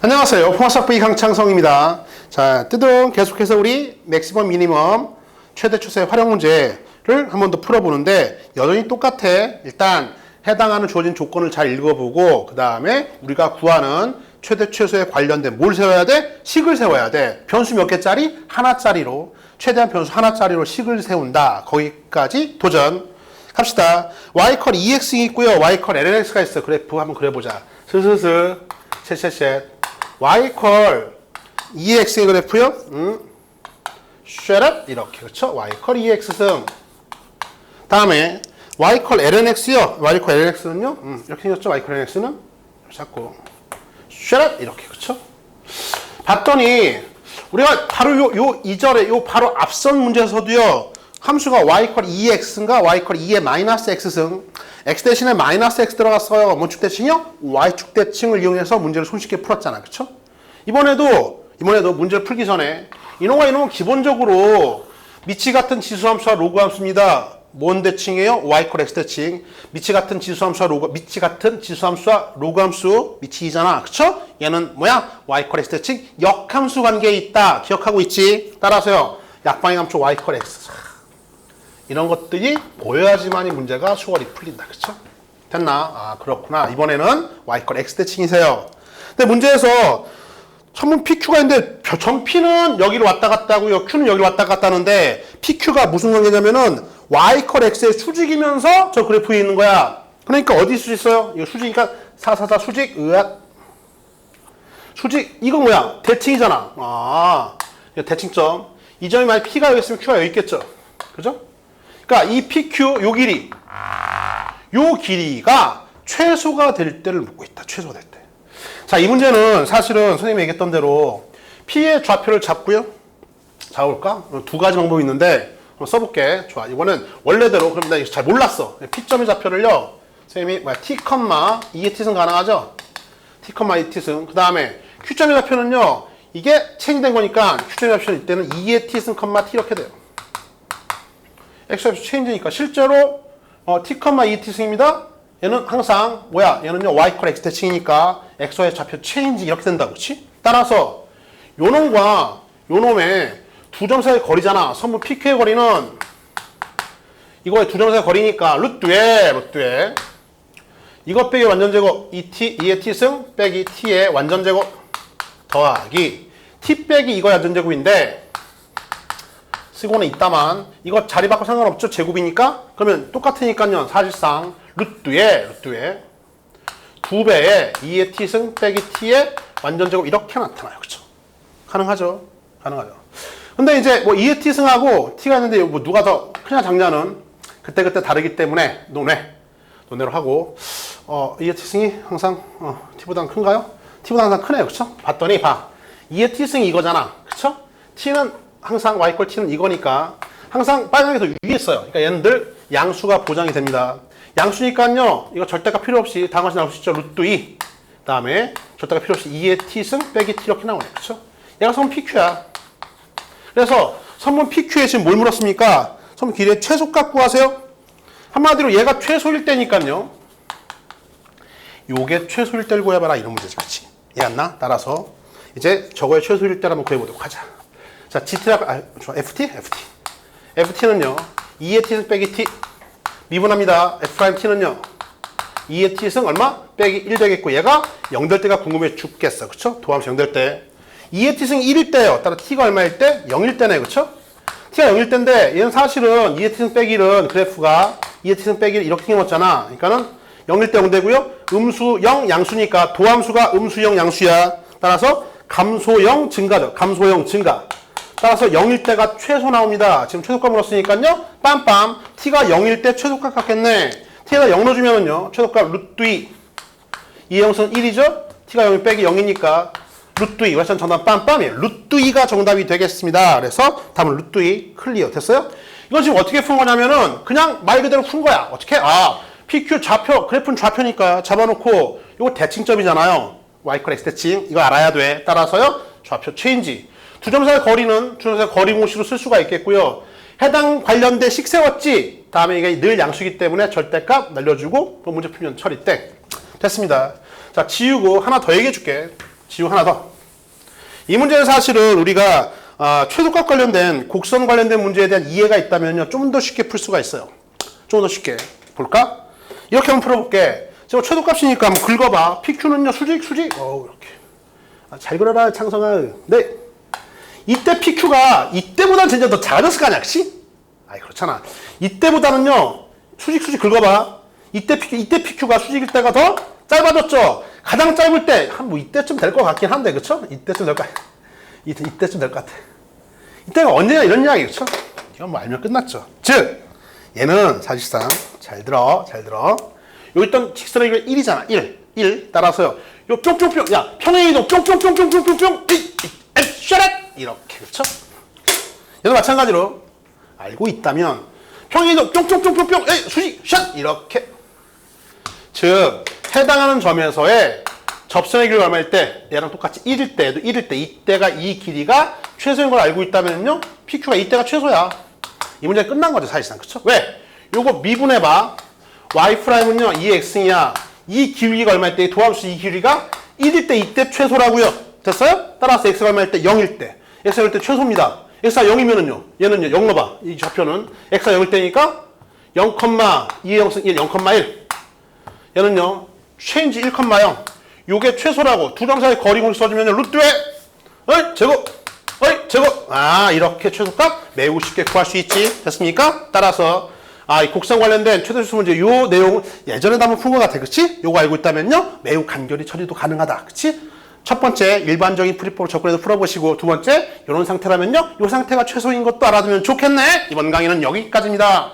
안녕하세요. 포마사프이 강창성입니다. 자, 뜨든 계속해서 우리 맥시멈 미니멈 최대 추세 활용 문제를 한 번 더 풀어보는데 여전히 똑같아. 일단 해당하는 주어진 조건을 잘 읽어보고 그 다음에 우리가 구하는 최대 최소에 관련된 뭘 세워야 돼? 식을 세워야 돼. 변수 몇 개짜리? 하나짜리로 최대한 변수 하나짜리로 식을 세운다. 거기까지 도전. 갑시다. y컬 2x이 있고요. y컬 lnx가 있어. 그래프 한번 그려보자. 슬슬슬 셋셋셋. Y컬 2x의 그래프요. 음. up 이렇게 그렇죠? y컬 2x승. 다음에 y컬 lnx요. y컬 lnx는요. 음, 이렇게 생겼죠? y컬 lnx는 자꾸 up 이렇게 그렇죠? 봤더니 우리가 바로 요, 요 이절에 요 바로 앞선 문제에서도요. 함수가 y컬 2x인가 y컬 2의 마이너스 x승 x 대신에 마이너스 x 들어갔어요. 뭐축 대칭이요? y축 대칭을 이용해서 문제를 손쉽게 풀었잖아. 그쵸? 이번에도 이번에도 문제를 풀기 전에 이놈과 이놈은 기본적으로 미치 같은 지수함수와 로그 함수입니다. 뭔 대칭이에요? y컬 x 대칭. 미치 같은 지수함수와 로그 미치 같은 지수함수와 로그 함수 미치이잖아. 그쵸? 얘는 뭐야? y컬 x 대칭 역함수 관계에 있다. 기억하고 있지? 따라서요. 약방의 함수 y컬 x. 이런 것들이 보여야지만이 문제가 수월히 풀린다. 그쵸? 됐나? 아, 그렇구나. 이번에는 y컬 x 대칭이세요. 근데 문제에서 천문 PQ가 있는데 전 P는 여기로 왔다 갔다 하고요. Q는 여기로 왔다 갔다 하는데 PQ가 무슨 관계냐면은 y컬 x의 수직이면서 저 그래프에 있는 거야. 그러니까 어디 있을 수 있어요? 이거 수직이니까 사사사 수직 으악 수직 이거 뭐야? 대칭이잖아. 아, 대칭점. 이 점이 만약 P가 여기 있으면 Q가 여기 있겠죠. 그죠? 그러니까 이 PQ 요 길이 요 길이가 최소가 될 때를 묻고 있다. 최소가 될 때. 자, 이 문제는 사실은 선생님이 얘기했던 대로 P의 좌표를 잡고요. 잡을까? 두 가지 방법이 있는데 한번 써볼게. 좋아. 이거는 원래대로 그럼 나 이거 잘 몰랐어. P점의 좌표를요. 선생님이 뭐야? T, 2의 T승 가능하죠? T, 2의 T승. 그 다음에 Q점의 좌표는요. 이게 체인된 거니까 Q점의 좌표는 이때는 2의 T승, T 이렇게 돼요. X값이 체인지니까 실제로 어, T, 2T승입니다. 얘는 항상 뭐야? 얘는요 Y 컬 X 대칭이니까 X의 좌표 체인지 이렇게 된다, 그렇지? 따라서 요 놈과 요 놈의 두 점 사이의 거리잖아. 선분 PQ의 거리는 이거의 두 점 사이의 거리니까 루트에 루트에 이것 빼기 완전 제곱 2t 2의 t승 빼기 t의 완전 제곱 더하기 t 빼기 이거의 완전 제곱인데 쓰고는 있다만 이거 자리 바꿔 상관없죠? 제곱이니까? 그러면 똑같으니까요 사실상. 루트에 루트에. 두 배의 2의 t승 빼기 t의 완전 제곱 이렇게 나타나요. 그렇죠 가능하죠? 가능하죠. 근데 이제 뭐 2의 t승하고 t가 있는데 뭐 누가 더 크냐 작냐는 그때그때 다르기 때문에 논외 논외로 하고. 어 2의 t승이 항상 어, t보다 큰가요? t보다 항상 크네요. 그렇죠 봤더니 봐. 2의 t승이 이거잖아. 그렇죠 t는 항상 y 꼴 t는 이거니까 항상 위에 있어요. 그러니까 늘 양수가 보장이 됩니다. 양수니까요. 이거 절대가 필요 없이 다음 것이 나올 수 있죠. 루트 2. 그다음에 절대가 필요 없이 2의 t승 빼기 t 이렇게 나오네. 그렇죠? 얘가 선문 PQ야. 그래서 선문 PQ에 지금 뭘 물었습니까? 선문 길이의 최소값 구하세요. 한마디로 얘가 최소일 때니까요. 요게 최소일 때를 구해봐라 이런 문제지. 그렇지? 이해갔나? 따라서 이제 저거의 최소일 때를 한번 구해보도록 하자. 자, GT라, 아. FT? FT. FT는요, 2의 T승 빼기 T. 미분합니다. F'T는요, 2의 T승 얼마? 빼기 1 되겠고, 얘가 0될 때가 궁금해 죽겠어. 그쵸? 도함수 0될 때. 2의 T승 1일 때요. 따라 T가 얼마일 때? 0일 때네. 그쵸? T가 0일 때인데, 얘는 사실은 2의 T승 빼기 1은 그래프가 2의 T승 빼기 1 이렇게 생겼잖아. 그러니까는 0일 때 0 되고요. 음수 0, 양수니까 도함수가 음수 0, 양수야. 따라서 감소형 증가죠. 감소형 증가. 따라서 0일 때가 최소 나옵니다. 지금 최소값 물었으니까요. 빰빰. t가 0일 때 최소값 같겠네. t에다 0 넣어주면은요. 최소값 루트 2. 이 형수는 1이죠? t가 0일 빼기 0이니까 루트 2. 그래서 정답 빰빰이에요. 루트 2가 정답이 되겠습니다. 그래서 답은 루트 2 클리어. 됐어요? 이건 지금 어떻게 푼 거냐면은 그냥 말 그대로 푼 거야. 어떻게? 아, PQ 좌표, 그래프는 좌표니까 잡아놓고 이거 대칭점이잖아요. Y컬 X 대칭. 이거 알아야 돼. 따라서요. 좌표 체인지. 사이 거리는 사이 거리 모시로 쓸 수가 있겠고요. 해당 관련된 식 세웠지. 다음에 이게 늘 양수기 때문에 절대값 날려주고 그 문제 풀면 처리 땡. 됐습니다. 자 지우고 하나 더 얘기해 줄게. 지우 하나 더. 이 문제는 사실은 우리가 아, 최소값 관련된 곡선 관련된 문제에 대한 이해가 있다면요 좀 더 쉽게 풀 수가 있어요. 좀 더 쉽게 볼까? 이렇게 한번 풀어볼게. 제가 최소값이니까 한번 긁어봐. PQ는요 수직 수직. 어 이렇게. 아, 잘 그려라 창성아. 네. 이때 PQ가 이때보다는 진짜 더 작아졌을 거 아니야, 그치? 아이 그렇잖아. 이때보다는요 수직 수직 긁어봐. 이때 PQ 이때 PQ가 수직일 때가 더 짧아졌죠. 가장 짧을 때 한 뭐 이때쯤 될 것 같긴 한데 그쵸? 이때쯤 될 것. 같- 이때 이때쯤 될 것 같아. 이때가 언제냐 이런 이야기 그쵸? 이건 뭐 알면 끝났죠. 즉 얘는 사실상 잘 들어 잘 들어. 여기 있던 직선의 길이 1이잖아. 1. 1 따라서요. 요 뿅뿅뿅 야 평행 이동 뿅뿅뿅뿅뿅뿅뿅 샤렛! 이렇게 그쵸? 얘도 마찬가지로 알고 있다면 평행 이동 뿅뿅뿅뿅뿅 에이 수직 샷! 이렇게. 즉 해당하는 점에서의 접선의 길이 얼마일 때 얘랑 똑같이 1일 때에도 1일 때 이때가 이 길이가 최소인 걸 알고 있다면요 PQ가 이때가 최소야. 이 문제 끝난 거죠 사실상. 그쵸? 왜? 요거 미분해봐. Y 프라임은요 2x이야 이 길이가 얼마일 때 도함수 이 길이가? 1일 때 이때 최소라고요 됐어요? 따라서 x가 얼마일 때 0일 때 x가 0일 때 최소입니다. X가 0이면은요 얘는요 0 넣어봐. 이 좌표는 x가 0일 때니까 0, 2의 0승 1, 0,1 얘는요 체인지 1,0 요게 최소라고 두점 사이 거리 공식 써주면 루트에 어이 제곱. 어이 제곱. 아 이렇게 최소값 매우 쉽게 구할 수 있지. 됐습니까? 따라서 아 이 곡선 관련된 최대 수수 문제 요 내용은 예전에도 한번 푼 것 같아. 그치? 요거 알고 있다면요? 매우 간결히 처리도 가능하다. 그치? 첫 번째 일반적인 프리포로 접근해서 풀어보시고 두 번째 이런 상태라면요 요 상태가 최소인 것도 알아두면 좋겠네. 이번 강의는 여기까지입니다